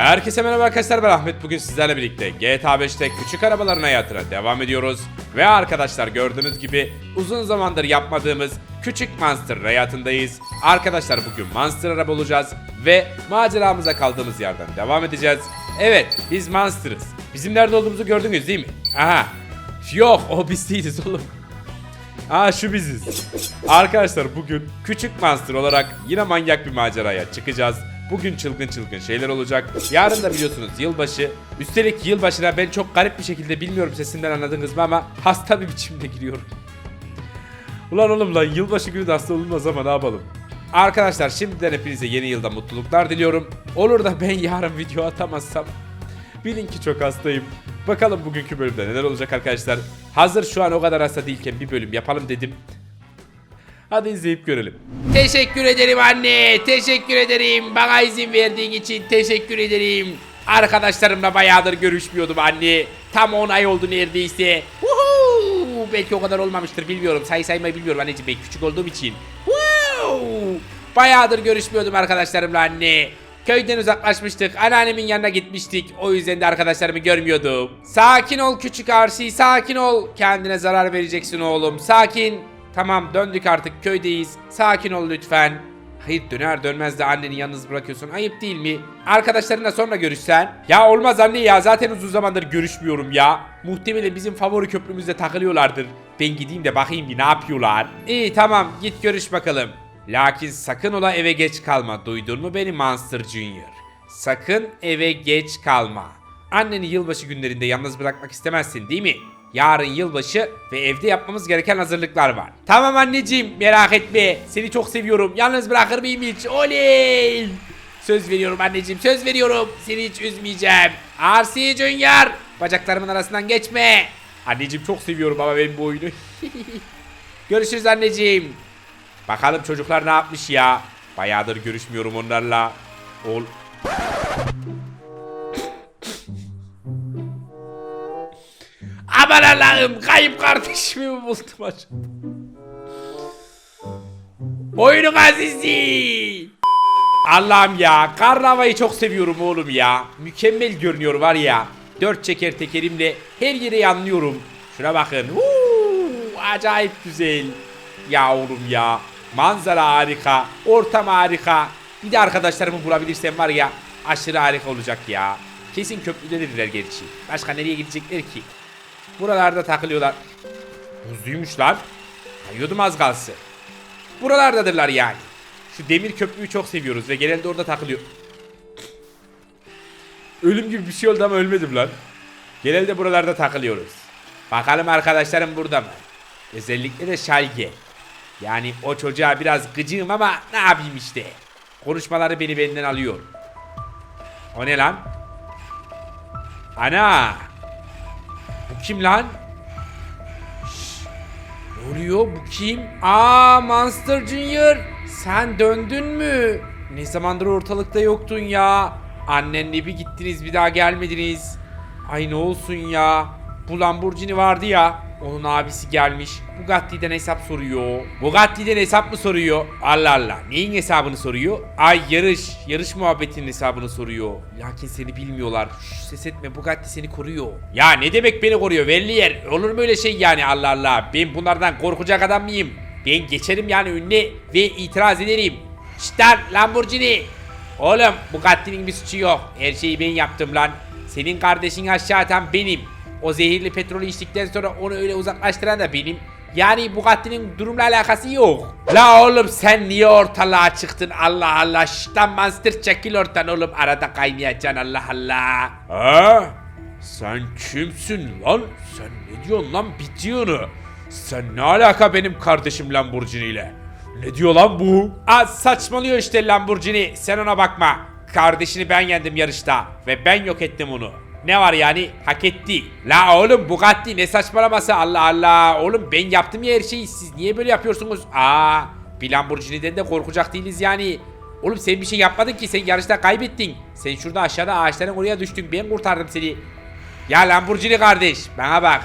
Herkese merhaba arkadaşlar ben Ahmet bugün sizlerle birlikte GTA 5'te küçük arabaların hayatına devam ediyoruz. Ve arkadaşlar gördüğünüz gibi uzun zamandır yapmadığımız küçük Monster hayatındayız. Arkadaşlar bugün Monster araba olacağız ve maceramıza kaldığımız yerden devam edeceğiz. Evet biz Monster'ız. Bizim nerede olduğumuzu gördünüz değil mi? Aha. Yok o biz değiliz oğlum. Aa şu biziz. Arkadaşlar bugün küçük monster olarak yine manyak bir maceraya çıkacağız. Bugün çılgın çılgın şeyler olacak. Yarın da biliyorsunuz yılbaşı. Üstelik yılbaşına ben çok garip bir şekilde bilmiyorum sesimden anladınız mı ama hasta bir biçimde giriyorum. Ulan oğlum lan yılbaşı günü de hasta olunmaz ama ne yapalım. Arkadaşlar şimdiden hepinize yeni yılda mutluluklar diliyorum. Olur da ben yarın video atamazsam Bilin ki çok hastayım. Bakalım bugünkü bölümde neler olacak arkadaşlar. Hazır şu an o kadar hasta değilken bir bölüm yapalım dedim. Hadi izleyip görelim. Teşekkür ederim anne. Teşekkür ederim. Bana izin verdiğin için teşekkür ederim. Arkadaşlarımla bayağıdır görüşmüyordum anne. Tam 10 ay oldu neredeyse. Woohoo! Belki o kadar olmamıştır bilmiyorum. Sayı saymayı bilmiyorum anneciğim ben küçük olduğum için. Woo! Bayağıdır görüşmüyordum arkadaşlarımla anne. Köyden uzaklaşmıştık. Anneannemin yanına gitmiştik. O yüzden de arkadaşlarımı görmüyordum. Sakin ol küçük Arsi. Sakin ol. Kendine zarar vereceksin oğlum. Sakin. Tamam döndük artık köydeyiz. Sakin ol lütfen. Hayır döner dönmez de anneni yalnız bırakıyorsun. Ayıp değil mi? Arkadaşlarınla sonra görüşsen. Ya olmaz anne ya zaten uzun zamandır görüşmüyorum ya. Muhtemelen bizim favori köprümüzde takılıyorlardır. Ben gideyim de bakayım bir ne yapıyorlar. İyi tamam git görüş bakalım. Lakin sakın ola eve geç kalma. Duydun mu beni Monster Junior? Sakın eve geç kalma. Anneni yılbaşı günlerinde yalnız bırakmak istemezsin değil mi? Yarın yılbaşı ve evde yapmamız gereken hazırlıklar var. Tamam anneciğim merak etme. Seni çok seviyorum. Yalnız bırakır mıyım hiç? Oley! Söz veriyorum anneciğim söz veriyorum. Seni hiç üzmeyeceğim. RC Junior. Bacaklarımın arasından geçme. Anneciğim çok seviyorum ama ben bu oyunu. Görüşürüz anneciğim. Bakalım çocuklar ne yapmış ya. Bayağıdır görüşmüyorum onlarla. Ol. Aman Allah'ım kayıp kardeşimi mi buldum acaba? Oyunun azizi. Allah'ım ya karnavayı çok seviyorum oğlum ya. Mükemmel görünüyor var ya. Dört çeker tekerimle her yere yanlıyorum. Şuna bakın. Huu, acayip güzel. Ya oğlum ya. Manzara harika. Ortam harika. Bir de arkadaşlarımı bulabilirsem var ya aşırı harika olacak ya. Kesin köprüdedirler gerçi. Başka nereye gidecekler ki? Buralarda takılıyorlar. Buzluymuş lan. Kayıyordum az kalsın. Buralardadırlar yani. Şu demir köprüyü çok seviyoruz ve genelde orada takılıyor. Ölüm gibi bir şey oldu ama ölmedim lan. Genelde buralarda takılıyoruz. Bakalım arkadaşlarım burada mı? Özellikle de Şalge. Yani o çocuğa biraz gıcığım ama ne yapayım işte. Konuşmaları beni benden alıyor. O ne lan? Ana! Kim lan? Ne oluyor? Bu kim? Aa Monster Junior. Sen döndün mü? Ne zamandır ortalıkta yoktun ya. Annenle bir gittiniz bir daha gelmediniz. Ay ne olsun ya. Bu Lamborghini vardı ya. Onun abisi gelmiş. Bugatti'den hesap soruyor. Bugatti'den hesap mı soruyor? Allah Allah. Neyin hesabını soruyor? Ay yarış. Yarış muhabbetinin hesabını soruyor. Lakin seni bilmiyorlar. Şş, ses etme Bugatti seni koruyor. Ya ne demek beni koruyor? Belli yer. Olur mu öyle şey yani Allah Allah. Ben bunlardan korkacak adam mıyım? Ben geçerim yani önüne ve itiraz ederim. Lan Lamborghini. Oğlum Bugatti'nin bir suçu yok. Her şeyi ben yaptım lan. Senin kardeşin aşağı atan benim. O zehirli petrolü içtikten sonra onu öyle uzaklaştıran da benim. Yani Bugatti'nin durumla alakası yok. La oğlum sen niye ortalığa çıktın Allah Allah. Şştan monster çekil ortadan oğlum. Arada kaynayacaksın Allah Allah. Ha? Sen kimsin lan? Sen ne diyorsun lan bitiyorunu? Sen ne alaka benim kardeşim Lamborghini ile? Ne diyor lan bu? Aa saçmalıyor işte Lamborghini. Sen ona bakma. Kardeşini ben yendim yarışta ve ben yok ettim onu. Ne var yani? Hak etti. La oğlum Bugatti ne saçmalaması Allah Allah. Oğlum ben yaptım ya her şeyi. Siz niye böyle yapıyorsunuz? Aa, bir Lamborghini'den de korkacak değiliz yani. Oğlum sen bir şey yapmadın ki sen yarışta kaybettin. Sen şurada aşağıda ağaçların oraya düştün. Ben kurtardım seni. Ya Lamborghini kardeş bana bak.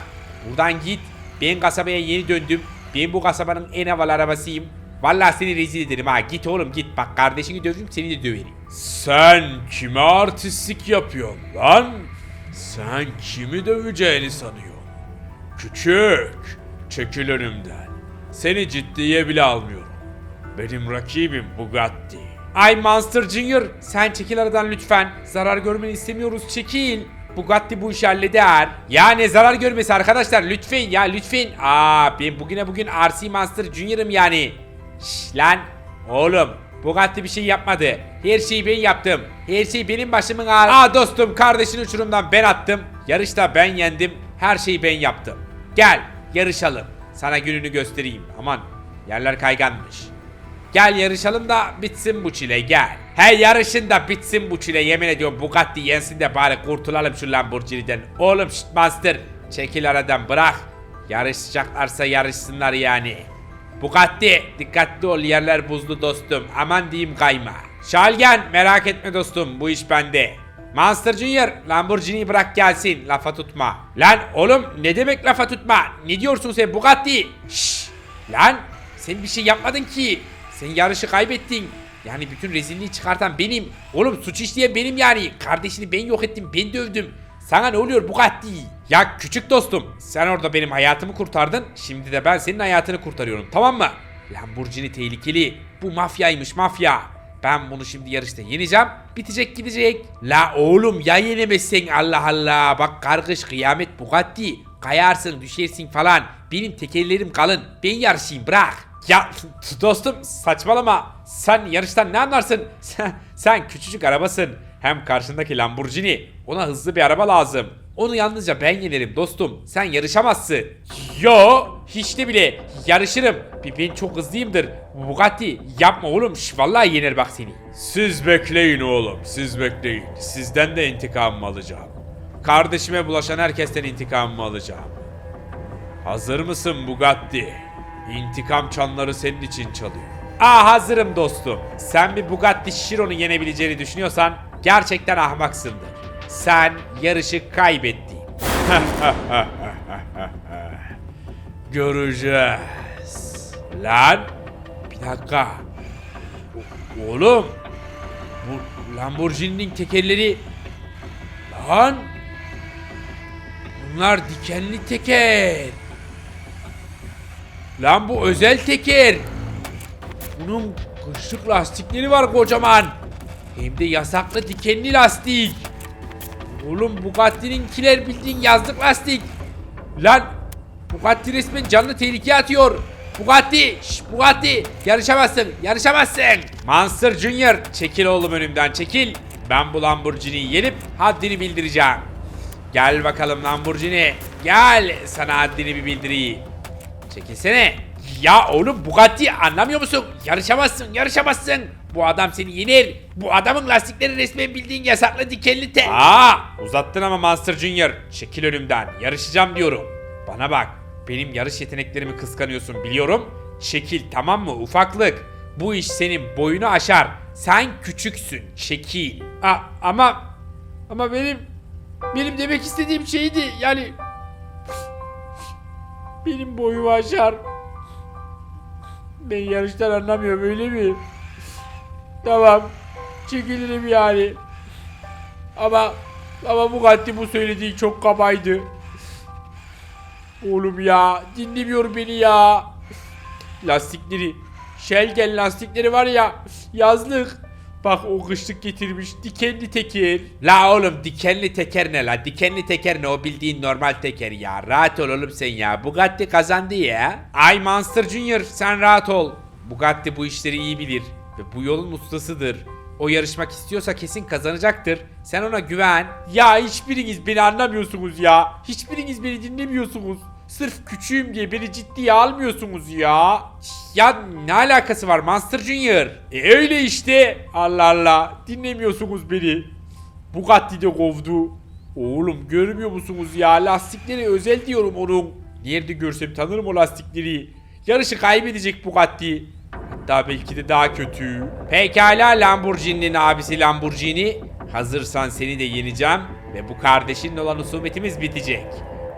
Buradan git. Ben kasabaya yeni döndüm. Ben bu kasabanın en havalı arabasıyım. Vallahi seni rezil ederim ha. Git oğlum git. Bak kardeşini dövdüm seni de döverim. Sen kime artistlik yapıyorsun lan? Sen kimi döveceğini sanıyorsun? Küçük, çekil önümden. Seni ciddiye bile almıyorum. Benim rakibim Bugatti. Ay Monster Junior sen çekil aradan lütfen. Zarar görmeni istemiyoruz çekil. Bugatti bu işi halleder. Ya ne zarar görmesi arkadaşlar lütfen ya lütfen. Aa ben bugüne bugün RC Monster Junior'ım yani. Şş lan oğlum Bugatti bir şey yapmadı. Her şeyi ben yaptım. Her şey benim başımın ağrı. Aa dostum kardeşin uçurumdan ben attım. Yarışta ben yendim. Her şeyi ben yaptım. Gel yarışalım. Sana gününü göstereyim. Aman yerler kayganmış. Gel yarışalım da bitsin bu çile gel. He yarışın da bitsin bu çile yemin ediyorum Bugatti yensin de bari kurtulalım şu Lamborghini'den. Oğlum şşt master çekil aradan bırak. Yarışacaklarsa yarışsınlar yani. Bugatti dikkatli ol yerler buzlu dostum aman diyeyim kayma. Şalgen merak etme dostum bu iş bende. Monster Junior Lamborghini'yi bırak gelsin lafa tutma. Lan oğlum ne demek lafa tutma? Ne diyorsun sen Bugatti? Şşş lan sen bir şey yapmadın ki. Sen yarışı kaybettin. Yani bütün rezilliği çıkartan benim. Oğlum suç işleyen benim yani. Kardeşini ben yok ettim, ben dövdüm. Sana ne oluyor Bugatti? Ya küçük dostum, sen orada benim hayatımı kurtardın. Şimdi de ben senin hayatını kurtarıyorum, tamam mı? Lamborghini tehlikeli. Bu mafyaymış mafya. Ben bunu şimdi yarışta yeneceğim. Bitecek gidecek. La oğlum ya yenemezsen Allah Allah. Bak kargış kıyamet Bugatti. Kayarsın düşersin falan. Benim tekerlerim kalın. Ben yarışayım bırak. Ya dostum saçmalama. Sen yarıştan ne anlarsın? Sen, sen küçücük arabasın. Hem karşındaki Lamborghini. Ona hızlı bir araba lazım. Onu yalnızca ben yenerim dostum. Sen yarışamazsın. Yo hiç de bile yarışırım. Ben çok hızlıyımdır. Bugatti yapma oğlum. Şş, vallahi yener bak seni. Siz bekleyin oğlum, siz bekleyin. Sizden de intikamımı alacağım. Kardeşime bulaşan herkesten intikamımı alacağım. Hazır mısın Bugatti? İntikam çanları senin için çalıyor. Aa hazırım dostum. Sen bir Bugatti Chiron'u yenebileceğini düşünüyorsan gerçekten ahmaksındır. Sen yarışı kaybettin. Göreceğiz. Lan! Bir dakika. Oğlum. Bu Lamborghini'nin tekerleri... Lan. Bunlar dikenli teker. Lan bu özel teker. Bunun kışlık lastikleri var kocaman. Hem de yasaklı dikenli lastik. Oğlum Bugatti'ninkiler bildiğin yazlık lastik. Lan Bugatti resmen canlı tehlikeye atıyor. Bugatti, şş, Bugatti yarışamazsın, yarışamazsın. Monster Junior çekil oğlum önümden çekil. Ben bu Lamborghini'yi yenip haddini bildireceğim. Gel bakalım Lamborghini. Gel sana haddini bir bildireyim. Çekilsene. Ya oğlum Bugatti anlamıyor musun? Yarışamazsın, yarışamazsın. Bu adam seni yener. Bu adamın lastikleri resmen bildiğin yasaklı dikenli te. Aa, uzattın ama Monster Junior. Çekil önümden. Yarışacağım diyorum. Bana bak. Benim yarış yeteneklerimi kıskanıyorsun biliyorum. Çekil tamam mı ufaklık? Bu iş senin boyunu aşar. Sen küçüksün. Çekil. A ama ama benim benim demek istediğim şeydi. Yani benim boyumu aşar. Ben yarıştan anlamıyorum öyle mi? Tamam. Çekilirim yani. Ama ama Bugatti bu söylediği çok kabaydı. Oğlum ya dinlemiyor beni ya. Lastikleri Şelgen lastikleri var ya yazlık. Bak o kışlık getirmiş dikenli teker. La oğlum dikenli teker ne la? Dikenli teker ne o bildiğin normal teker ya. Rahat ol oğlum sen ya. Bugatti kazandı ya. Ay Monster Junior sen rahat ol. Bugatti bu işleri iyi bilir. Ve bu yolun ustasıdır. O yarışmak istiyorsa kesin kazanacaktır. Sen ona güven. Ya hiçbiriniz beni anlamıyorsunuz ya. Hiçbiriniz beni dinlemiyorsunuz. Sırf küçüğüm diye beni ciddiye almıyorsunuz ya. Ya ne alakası var Monster Junior? E öyle işte. Allah Allah. Dinlemiyorsunuz beni. Bugatti de kovdu. Oğlum görmüyor musunuz ya? Lastikleri özel diyorum onun. Nerede görsem tanırım o lastikleri. Yarışı kaybedecek Bugatti. Hatta belki de daha kötü. Pekala Lamborghini'nin abisi Lamborghini. Hazırsan seni de yeneceğim ve bu kardeşinle olan husumetimiz bitecek.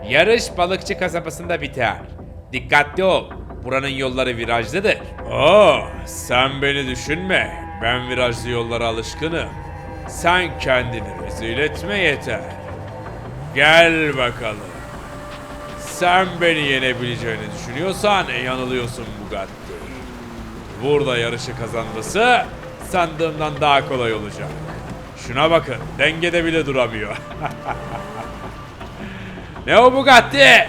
Yarış balıkçı kasabasında biter. Dikkatli ol. Buranın yolları virajlıdır. Oh, sen beni düşünme. Ben virajlı yollara alışkınım. Sen kendini rezil etme yeter. Gel bakalım. Sen beni yenebileceğini düşünüyorsan yanılıyorsun Bugatti. Burada yarışı kazanması sandığımdan daha kolay olacak. Şuna bakın, dengede bile duramıyor. ne o Bugatti?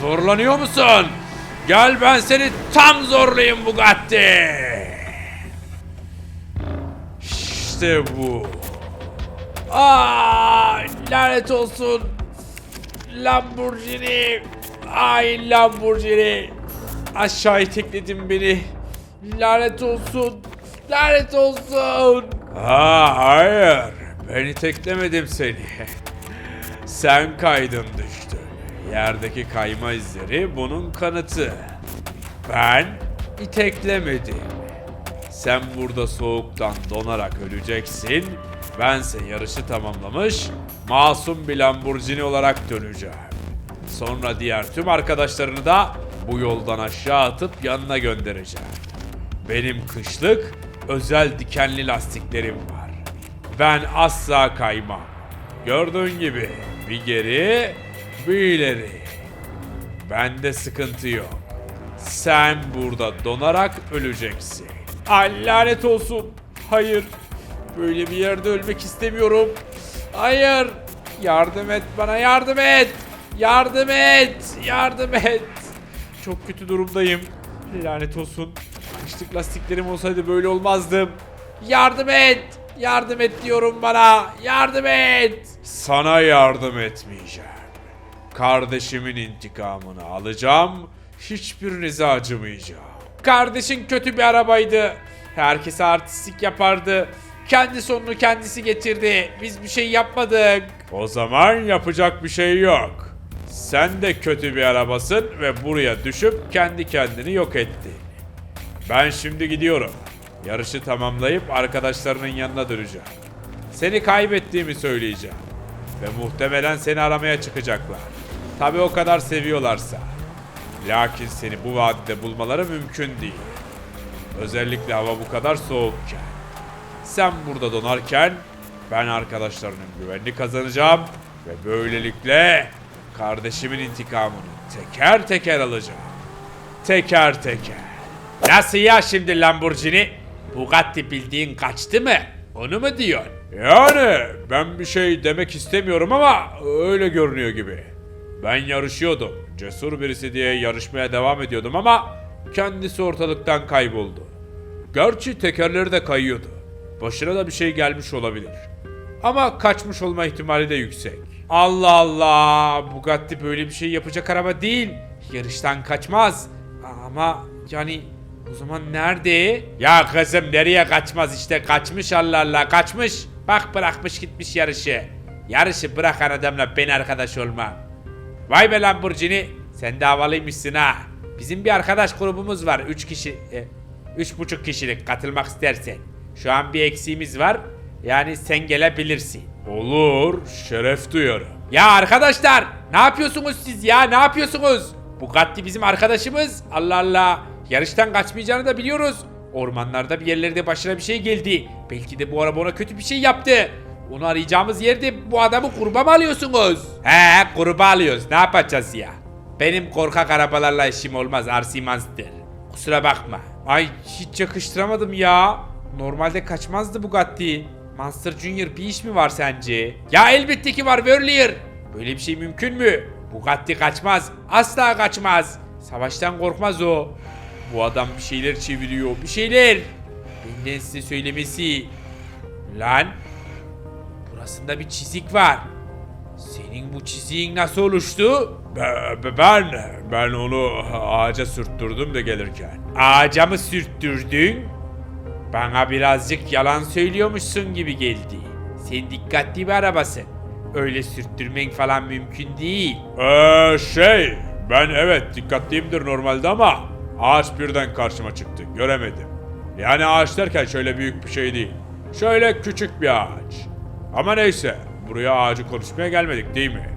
Zorlanıyor musun? Gel ben seni tam zorlayayım Bugatti. İşte bu. Aa, lanet olsun. Lamborghini. Ay Lamborghini. Aşağı itekledin beni. Lanet olsun. Lanet olsun. Ha hayır. Ben iteklemedim seni. Sen kaydın. Yerdeki kayma izleri bunun kanıtı. Ben iteklemedim. Sen burada soğuktan donarak öleceksin. Bense yarışı tamamlamış, masum bir Lamborghini olarak döneceğim. Sonra diğer tüm arkadaşlarını da bu yoldan aşağı atıp yanına göndereceğim. Benim kışlık özel dikenli lastiklerim var. Ben asla kaymam. Gördüğün gibi bir geri, bir ileri. Bende sıkıntı yok. Sen burada donarak öleceksin. Ay lanet olsun. Hayır. Böyle bir yerde ölmek istemiyorum. Hayır. Yardım et bana yardım et. Yardım et. Yardım et. Çok kötü durumdayım. Lanet olsun. Kışlık lastiklerim olsaydı böyle olmazdım. Yardım et. Yardım et diyorum bana. Yardım et. Sana yardım etmeyeceğim. Kardeşimin intikamını alacağım. Hiçbirinize acımayacağım. Kardeşin kötü bir arabaydı. Herkese artistik yapardı. Kendi sonunu kendisi getirdi. Biz bir şey yapmadık. O zaman yapacak bir şey yok. Sen de kötü bir arabasın ve buraya düşüp kendi kendini yok ettin. Ben şimdi gidiyorum. Yarışı tamamlayıp arkadaşlarının yanına döneceğim. Seni kaybettiğimi söyleyeceğim. Ve muhtemelen seni aramaya çıkacaklar. Tabi o kadar seviyorlarsa. Lakin seni bu vadide bulmaları mümkün değil. Özellikle hava bu kadar soğukken. Sen burada donarken ben arkadaşlarının güvenini kazanacağım ve böylelikle kardeşimin intikamını teker teker alacağım. Teker teker. Nasıl ya şimdi Lamborghini? Bugatti bildiğin kaçtı mı? Onu mu diyorsun? Yani ben bir şey demek istemiyorum ama öyle görünüyor gibi. Ben yarışıyordum. Cesur birisi diye yarışmaya devam ediyordum ama kendisi ortalıktan kayboldu. Gerçi tekerleri de kayıyordu. Başına da bir şey gelmiş olabilir. Ama kaçmış olma ihtimali de yüksek. Allah Allah! Bugatti böyle bir şey yapacak araba değil. Yarıştan kaçmaz. Ama yani o zaman nerede? Ya kızım nereye kaçmaz işte kaçmış Allah Allah kaçmış. Bak bırakmış gitmiş yarışı. Yarışı bırakan adamla ben arkadaş olmam. Vay be Lamborghini sen de havalıymışsın ha. Bizim bir arkadaş grubumuz var 3 kişi. e, Üç buçuk kişilik katılmak istersen. Şu an bir eksiğimiz var. Yani sen gelebilirsin. Olur, şeref duyarım. Ya arkadaşlar, ne yapıyorsunuz siz ya? Ne yapıyorsunuz? Bugatti bizim arkadaşımız. Allah Allah. Yarıştan kaçmayacağını da biliyoruz. Ormanlarda bir yerlerde başına bir şey geldi. Belki de bu araba ona kötü bir şey yaptı. Onu arayacağımız yerde bu adamı kurba mı alıyorsunuz? He kurba alıyoruz. Ne yapacağız ya? Benim korkak arabalarla işim olmaz. RC Monster. Kusura bakma. Ay hiç yakıştıramadım ya. Normalde kaçmazdı Bugatti. Monster Junior bir iş mi var sence? Ya elbette ki var Verlier. Böyle bir şey mümkün mü? Bugatti kaçmaz. Asla kaçmaz. Savaştan korkmaz o. Bu adam bir şeyler çeviriyor. Bir şeyler. Benden size söylemesi. Lan. Burasında bir çizik var. Senin bu çiziğin nasıl oluştu? Ben, ben onu ağaca sürttürdüm de gelirken. Ağaca mı sürttürdün? Bana birazcık yalan söylüyormuşsun gibi geldi. Sen dikkatli bir arabasın. Öyle sürttürmen falan mümkün değil. Eee şey, ben evet dikkatliyimdir normalde ama ağaç birden karşıma çıktı, göremedim. Yani ağaç derken şöyle büyük bir şey değil. Şöyle küçük bir ağaç. Ama neyse, buraya ağacı konuşmaya gelmedik değil mi?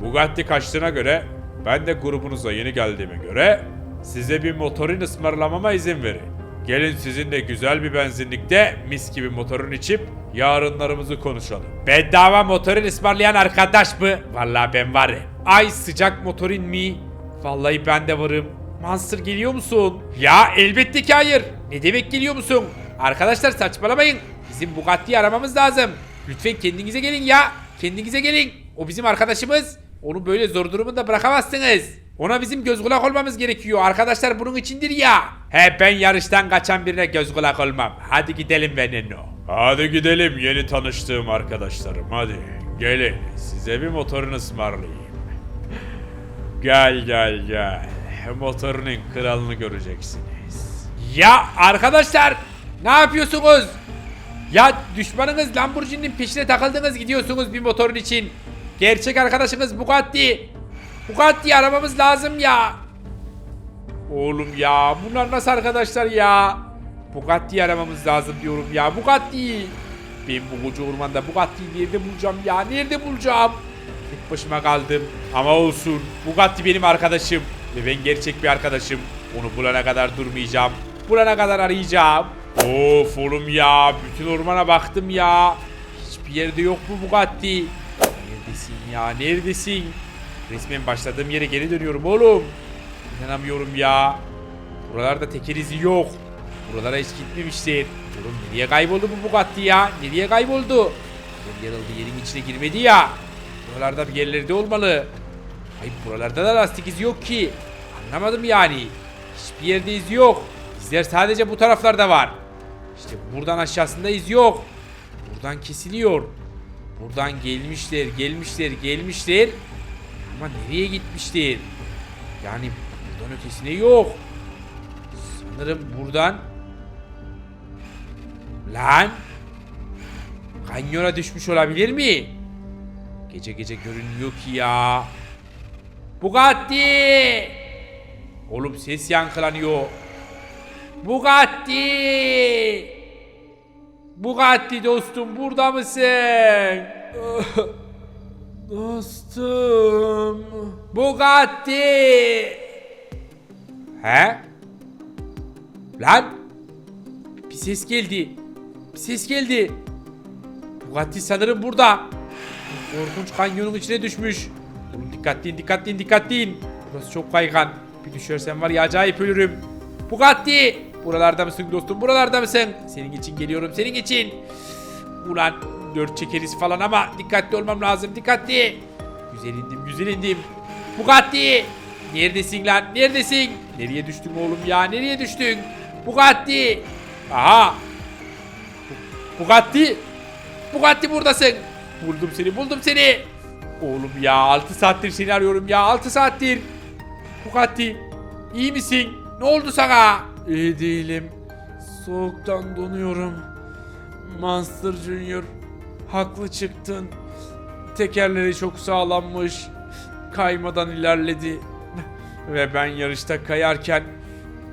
Bugatti kaçtığına göre, ben de grubunuza yeni geldiğime göre size bir motorin ısmarlamama izin verin. Gelin sizinle güzel bir benzinlikte mis gibi motorun içip yarınlarımızı konuşalım. Bedava motorun ısmarlayan arkadaş mı? Vallahi ben varım. Ay sıcak motorin mi? Vallahi ben de varım. Monster geliyor musun? Ya elbette ki hayır. Ne demek geliyor musun? Arkadaşlar saçmalamayın. Bizim Bugatti'yi aramamız lazım. Lütfen kendinize gelin ya. Kendinize gelin. O bizim arkadaşımız. Onu böyle zor durumunda bırakamazsınız. Ona bizim göz kulak olmamız gerekiyor. Arkadaşlar bunun içindir ya. He ben yarıştan kaçan birine göz kulak olmam. Hadi gidelim Veneno. Hadi gidelim yeni tanıştığım arkadaşlarım hadi. Gelin size bir motorunu ısmarlayayım. Gel gel gel. Motorunun kralını göreceksiniz. Ya arkadaşlar ne yapıyorsunuz? Ya düşmanınız Lamborghini'nin peşine takıldınız gidiyorsunuz bir motorun için. Gerçek arkadaşınız Bugatti. Bugatti aramamız lazım ya. Oğlum ya bunlar nasıl arkadaşlar ya? Bugatti aramamız lazım diyorum ya Bugatti. Ben bu koca ormanda Bugatti'yi nerede bulacağım ya? Nerede bulacağım? Tek başıma kaldım. Ama olsun. Bugatti benim arkadaşım. Ve ben gerçek bir arkadaşım. Onu bulana kadar durmayacağım. Bulana kadar arayacağım. Of oğlum ya. Bütün ormana baktım ya. Hiçbir yerde yok bu Bugatti. Neredesin ya? Neredesin? Resmen başladığım yere geri dönüyorum oğlum. İnanamıyorum ya. Buralarda teker izi yok. Buralara hiç gitmemişler. Oğlum nereye kayboldu bu Bugatti ya? Nereye kayboldu? Yer yarıldı yerin içine girmedi ya. Buralarda bir yerlerde olmalı. Hayır buralarda da lastik izi yok ki. Anlamadım yani. Hiçbir yerde iz yok. İzler sadece bu taraflarda var. İşte buradan aşağısında iz yok. Buradan kesiliyor. Buradan gelmişler, gelmişler, gelmişler. Ama nereye gitmişler? Yani buradan ötesine yok. Sanırım buradan... Lan! Kanyona düşmüş olabilir mi? Gece gece görünmüyor ki ya. Bugatti! Oğlum ses yankılanıyor. Bugatti! Bugatti dostum burada mısın? dostum. Bugatti! He? Lan! Bir ses geldi. Bir ses geldi. Bugatti sanırım burada. Korkunç kanyonun içine düşmüş. Oğlum dikkatli in, dikkatli in, dikkatli in. Burası çok kaygan. Bir düşersem var ya acayip ölürüm. Bugatti! Buralarda mısın dostum? Buralarda mısın? Senin için geliyorum, senin için. Ulan dört çekeriz falan ama dikkatli olmam lazım, dikkatli. Güzel indim, güzel indim. Bugatti! Neredesin lan? Neredesin? Nereye düştün oğlum ya? Nereye düştün? Bugatti! Aha! Bugatti! Bugatti buradasın. Buldum seni, buldum seni. Oğlum ya 6 saattir seni arıyorum ya 6 saattir. Bugatti iyi misin? Ne oldu sana? İyi değilim. Soğuktan donuyorum. Monster Junior haklı çıktın. Tekerleri çok sağlammış. Kaymadan ilerledi. Ve ben yarışta kayarken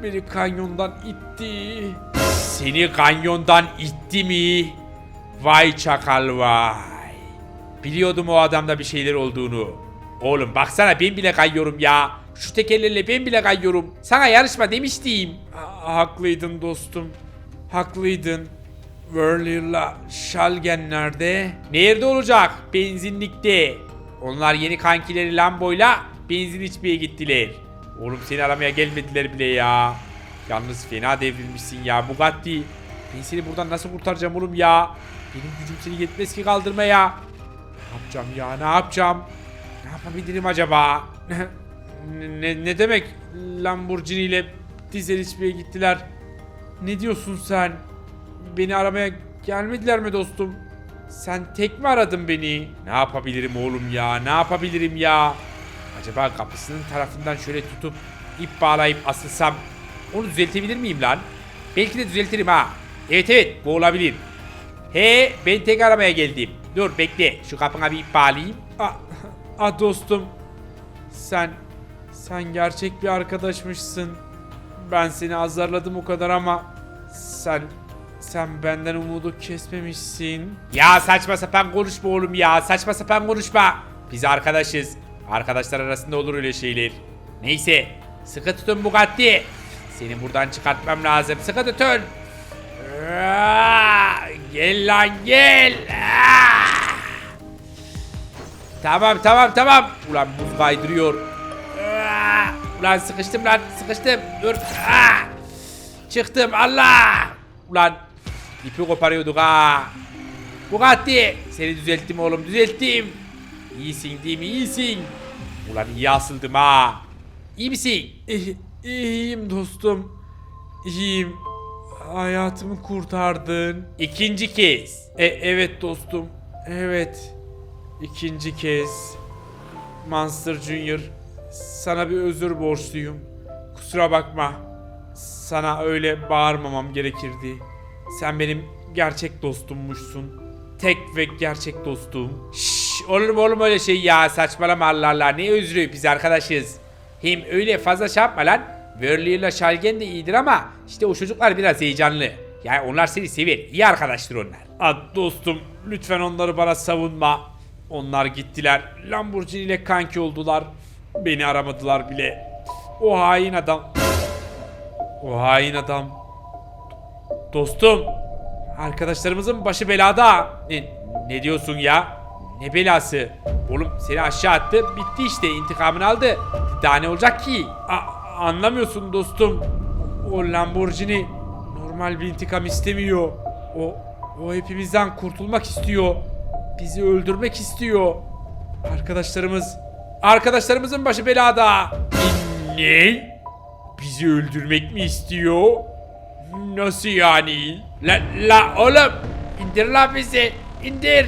beni kanyondan itti. Seni kanyondan itti mi? Vay çakal vay. Biliyordum o adamda bir şeyler olduğunu. Oğlum baksana ben bile kayıyorum ya. Şu tekerlerle ben bile kayıyorum. Sana yarışma demiştim. Ha- haklıydın dostum. Haklıydın. Werlier'la Schalgen nerede? Nerede olacak? Benzinlikte. Onlar yeni kankileri Lambo'yla benzin içmeye gittiler. Oğlum seni aramaya gelmediler bile ya. Yalnız fena devrilmişsin ya Bugatti. Ben seni buradan nasıl kurtaracağım oğlum ya? Benim gücüm seni yetmez ki kaldırmaya. Ne yapacağım ya ne yapacağım? Ne yapabilirim acaba? ne, ne, demek Lamborghini ile dizel içmeye gittiler? Ne diyorsun sen? Beni aramaya gelmediler mi dostum? Sen tek mi aradın beni? Ne yapabilirim oğlum ya? Ne yapabilirim ya? Acaba kapısının tarafından şöyle tutup ip bağlayıp asılsam onu düzeltebilir miyim lan? Belki de düzeltirim ha. Evet evet bu olabilir. He ben tek aramaya geldim. Dur bekle şu kapına bir ip bağlayayım. Ah, ah dostum. Sen sen gerçek bir arkadaşmışsın. Ben seni azarladım o kadar ama sen sen benden umudu kesmemişsin. Ya saçma sapan konuşma oğlum ya. Saçma sapan konuşma. Biz arkadaşız. Arkadaşlar arasında olur öyle şeyler. Neyse. Sıkı tutun Bugatti. Seni buradan çıkartmam lazım. Sıkı tutun. Gel lan gel. Tamam tamam tamam. Ulan buz kaydırıyor. Ulan sıkıştım lan sıkıştım. Dur. Aa! Çıktım Allah. Ulan ipi koparıyorduk ha. Bugatti. Seni düzelttim oğlum düzelttim. İyisin değil mi iyisin. Ulan iyi asıldım ha. İyi misin? iyiyim dostum. İyiyim. Hayatımı kurtardın. İkinci kez. E, evet dostum. Evet. İkinci kez. Monster Junior. Sana bir özür borçluyum. Kusura bakma. Sana öyle bağırmamam gerekirdi. Sen benim gerçek dostummuşsun. Tek ve gerçek dostum. Şşş olur mu oğlum öyle şey ya saçmalama Allah Allah ne özrü biz arkadaşız. Hem öyle fazla şey yapma lan. Wörley ile Schalgen de iyidir ama işte o çocuklar biraz heyecanlı. Yani onlar seni sever. İyi arkadaştır onlar. Ad dostum lütfen onları bana savunma. Onlar gittiler. Lamborghini ile kanki oldular. Beni aramadılar bile. O hain adam. O hain adam. Dostum. Arkadaşlarımızın başı belada. Ne, ne diyorsun ya? Ne belası? Oğlum seni aşağı attı. Bitti işte. intikamını aldı. Daha ne olacak ki? A- anlamıyorsun dostum. O Lamborghini normal bir intikam istemiyor. O o hepimizden kurtulmak istiyor. Bizi öldürmek istiyor. Arkadaşlarımız arkadaşlarımızın başı belada. Ne? Bizi öldürmek mi istiyor? Nasıl yani? La, la oğlum indir lan bizi indir.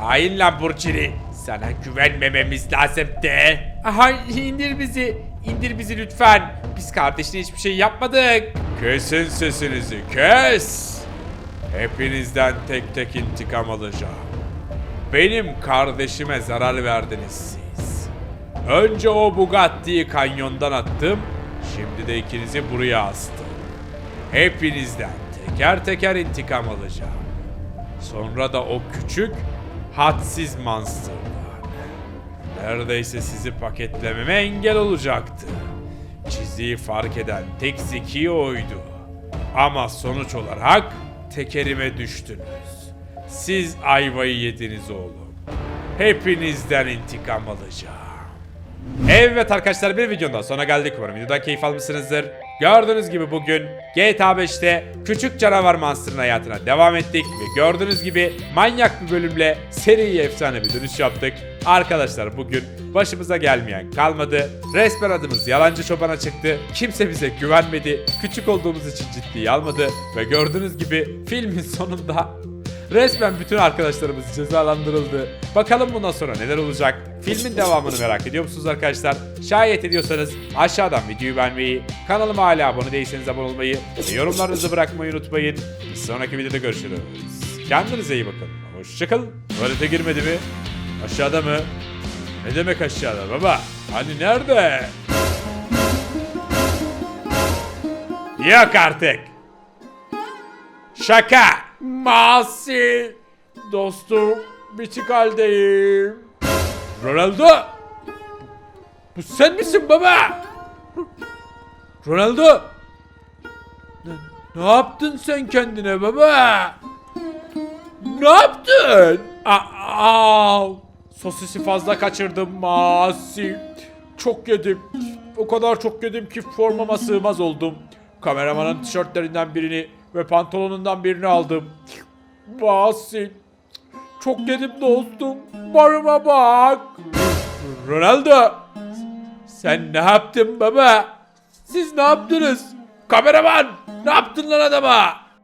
Hain Lamborghini sana güvenmememiz lazım de. Aha indir bizi indir bizi lütfen. Biz kardeşine hiçbir şey yapmadık. Kesin sesinizi kes. Hepinizden tek tek intikam alacağım. Benim kardeşime zarar verdiniz. Önce o Bugatti'yi kanyondan attım. Şimdi de ikinizi buraya astım. Hepinizden teker teker intikam alacağım. Sonra da o küçük, hadsiz monsterdan. Neredeyse sizi paketlememe engel olacaktı. Çiziyi fark eden tek zeki oydu. Ama sonuç olarak tekerime düştünüz. Siz ayvayı yediniz oğlum. Hepinizden intikam alacağım. Evet arkadaşlar bir videonun daha sonuna geldik. Umarım videodan keyif almışsınızdır. Gördüğünüz gibi bugün GTA 5'te küçük canavar monster'ın hayatına devam ettik. Ve gördüğünüz gibi manyak bir bölümle seriye efsane bir dönüş yaptık. Arkadaşlar bugün başımıza gelmeyen kalmadı. Resmen adımız yalancı çobana çıktı. Kimse bize güvenmedi. Küçük olduğumuz için ciddiye almadı. Ve gördüğünüz gibi filmin sonunda Resmen bütün arkadaşlarımız cezalandırıldı. Bakalım bundan sonra neler olacak? Filmin devamını merak ediyor musunuz arkadaşlar? Şayet ediyorsanız aşağıdan videoyu beğenmeyi, kanalıma hala abone değilseniz abone olmayı ve yorumlarınızı bırakmayı unutmayın. Bir sonraki videoda görüşürüz. Kendinize iyi bakın. Hoşçakalın. Tuvalete girmedi mi? Aşağıda mı? Ne demek aşağıda baba? Hani nerede? Yok artık. Şaka. Masi. Dostum bitik haldeyim. Ronaldo. Bu sen misin baba? Ronaldo. Ne, ne yaptın sen kendine baba? Ne yaptın? Aa, sosisi fazla kaçırdım Masi. Çok yedim. O kadar çok yedim ki formama sığmaz oldum. Kameramanın tişörtlerinden birini ve pantolonundan birini aldım. Masi. Çok yedim dostum. Barıma bak. Ronaldo. Sen ne yaptın baba? Siz ne yaptınız? Kameraman ne yaptın lan adama?